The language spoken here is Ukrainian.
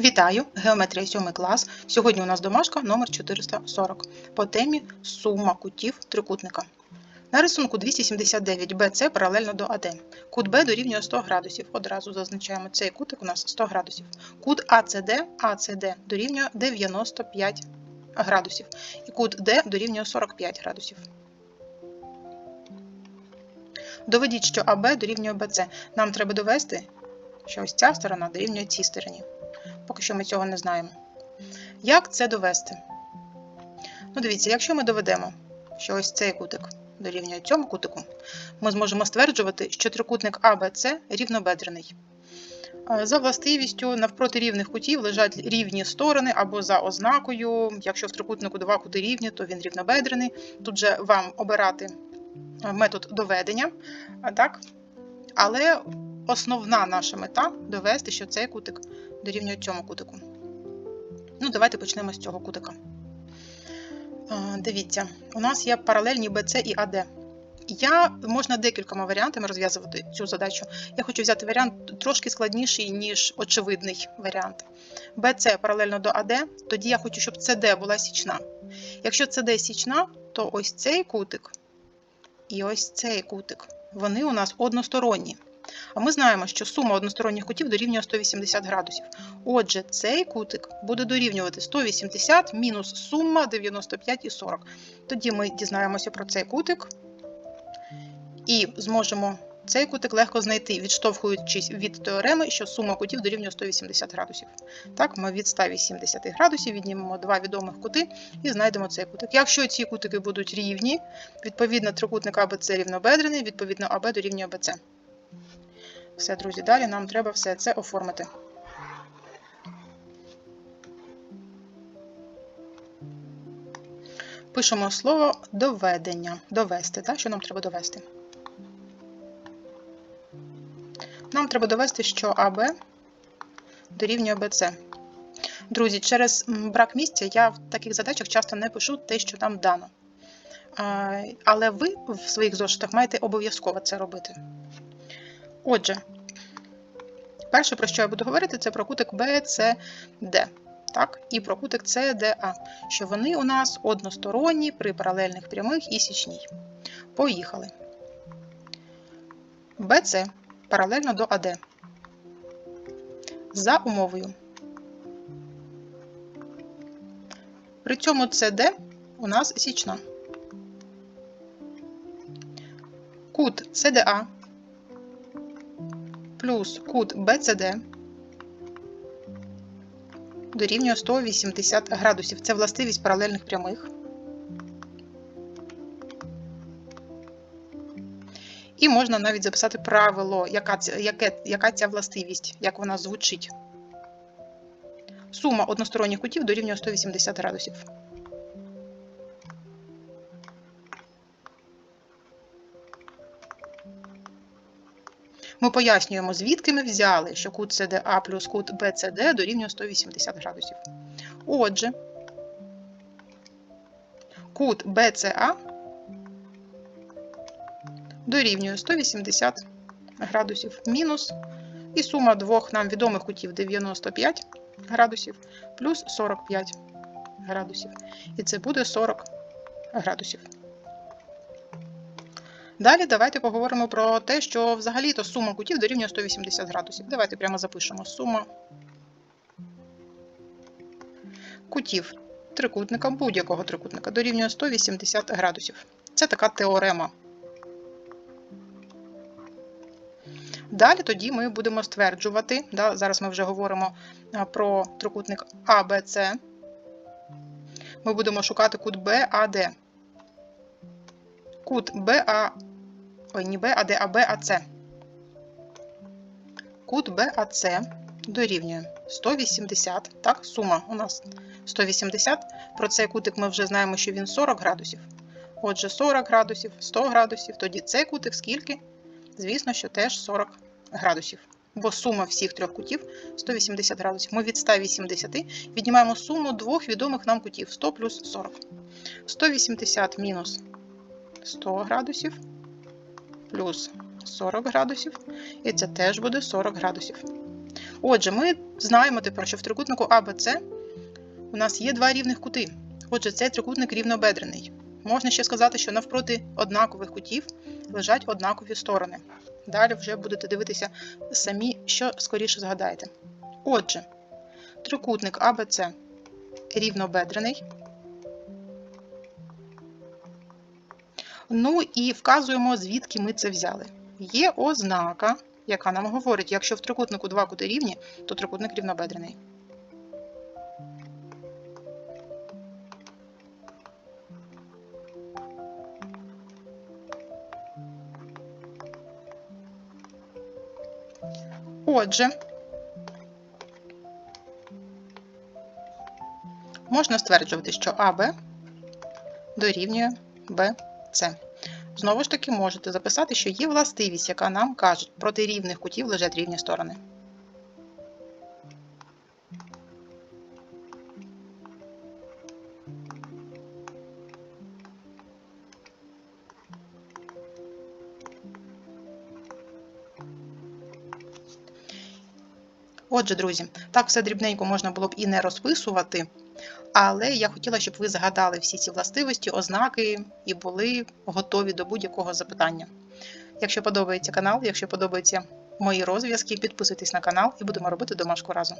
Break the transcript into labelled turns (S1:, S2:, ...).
S1: Вітаю! Геометрія 7 клас. Сьогодні у нас домашка номер 440 по темі сума кутів трикутника. На рисунку 279 BC паралельно до АД. Кут Б дорівнює 100 градусів. Одразу зазначаємо цей кутик у нас 100 градусів. Кут АЦД АЦД дорівнює 95 градусів. І кут Д дорівнює 45 градусів. Доведіть, що АБ дорівнює БЦ. Нам треба довести, що ось ця сторона дорівнює цій стороні. Поки що ми цього не знаємо. Як це довести? Ну, дивіться, якщо ми доведемо, що ось цей кутик дорівнює цьому кутику, ми зможемо стверджувати, що трикутник АБЦ рівнобедрений. За властивістю навпроти рівних кутів лежать рівні сторони або за ознакою. Якщо в трикутнику два кути рівні, то він рівнобедрений. Тут же вам обирати метод доведення. Так? Але основна наша мета довести, що цей кутик дорівнює цьому кутику. Ну, давайте почнемо з цього кутика. Дивіться, у нас є паралельні BC і AD. Я можна декількома варіантами розв'язувати цю задачу. Я хочу взяти варіант трошки складніший, ніж очевидний варіант. BC паралельно до AD, тоді я хочу, щоб CD була січна. Якщо CD січна, то ось цей кутик і ось цей кутик. Вони у нас односторонні. А ми знаємо, що сума односторонніх кутів дорівнює 180 градусів. Отже, цей кутик буде дорівнювати 180 мінус сума 95 і 40. Тоді ми дізнаємося про цей кутик і зможемо цей кутик легко знайти, відштовхуючись від теореми, що сума кутів дорівнює 180 градусів. Так, ми від 180 градусів віднімемо два відомих кути і знайдемо цей кутик. Якщо ці кутики будуть рівні, відповідно трикутник АБЦ рівнобедрений, відповідно АБ дорівнює БЦ. Все, друзі, далі нам треба все це оформити. Пишемо слово доведення. Довести. Так? Що нам треба довести? Нам треба довести, що АБ дорівнює БЦ. Друзі, через брак місця я в таких задачах часто не пишу те, що там дано. Але ви в своїх зошитах маєте обов'язково це робити. Отже, перше, про що я буду говорити, це про кутик BCD. Так, і про кутик CDA, що вони у нас односторонні при паралельних прямих і січній. Поїхали. BC паралельно до AD. За умовою. При цьому CD у нас січна. Кут CDA плюс кут BCD дорівнює 180 градусів. Це властивість паралельних прямих. І можна навіть записати правило, яка яке, яка ця властивість, як вона звучить. Сума односторонніх кутів дорівнює 180 градусів. Ми пояснюємо, звідки ми взяли, що кут CDA плюс кут BCD дорівнює 180 градусів. Отже, кут BCA дорівнює 180 градусів мінус, і сума двох нам відомих кутів 95 градусів плюс 45 градусів. І це буде 40 градусів. Далі давайте поговоримо про те, що взагалі-то сума кутів дорівнює 180 градусів. Давайте прямо запишемо сума кутів трикутника, будь-якого трикутника дорівнює 180 градусів. Це така теорема. Далі тоді ми будемо стверджувати, да, зараз ми вже говоримо про трикутник АБЦ. Ми будемо шукати кут БАД. Кут БА, ой, не Б, а Д, а Б, А, С. Кут БАЦ дорівнює 180. Так, сума у нас 180. Про цей кутик ми вже знаємо, що він 40 градусів. Отже, 40 градусів, 100 градусів. Тоді цей кутик скільки? Звісно, що теж 40 градусів. Бо сума всіх трьох кутів 180 градусів. Ми від 180 віднімаємо суму двох відомих нам кутів 100 плюс 40. 180 мінус 100 градусів плюс 40 градусів, і це теж буде 40 градусів. Отже, ми знаємо тепер, що в трикутнику АБЦ у нас є два рівних кути. Отже, цей трикутник рівнобедрений. Можна ще сказати, що навпроти однакових кутів лежать однакові сторони. Далі вже будете дивитися самі, що скоріше згадаєте. Отже, трикутник АБЦ рівнобедрений. Ну і вказуємо, звідки ми це взяли. Є ознака, яка нам говорить, якщо в трикутнику два кути рівні, то трикутник рівнобедрений. Отже, можна стверджувати, що АБ дорівнює БЦ. Знову ж таки, можете записати, що є властивість, яка нам каже, проти рівних кутів лежать рівні сторони. Отже, друзі, так все дрібненько можна було б і не розписувати, але я хотіла, щоб ви згадали всі ці властивості, ознаки і були готові до будь-якого запитання. Якщо подобається канал, якщо подобаються мої розв'язки, підписуйтесь на канал і будемо робити домашку разом.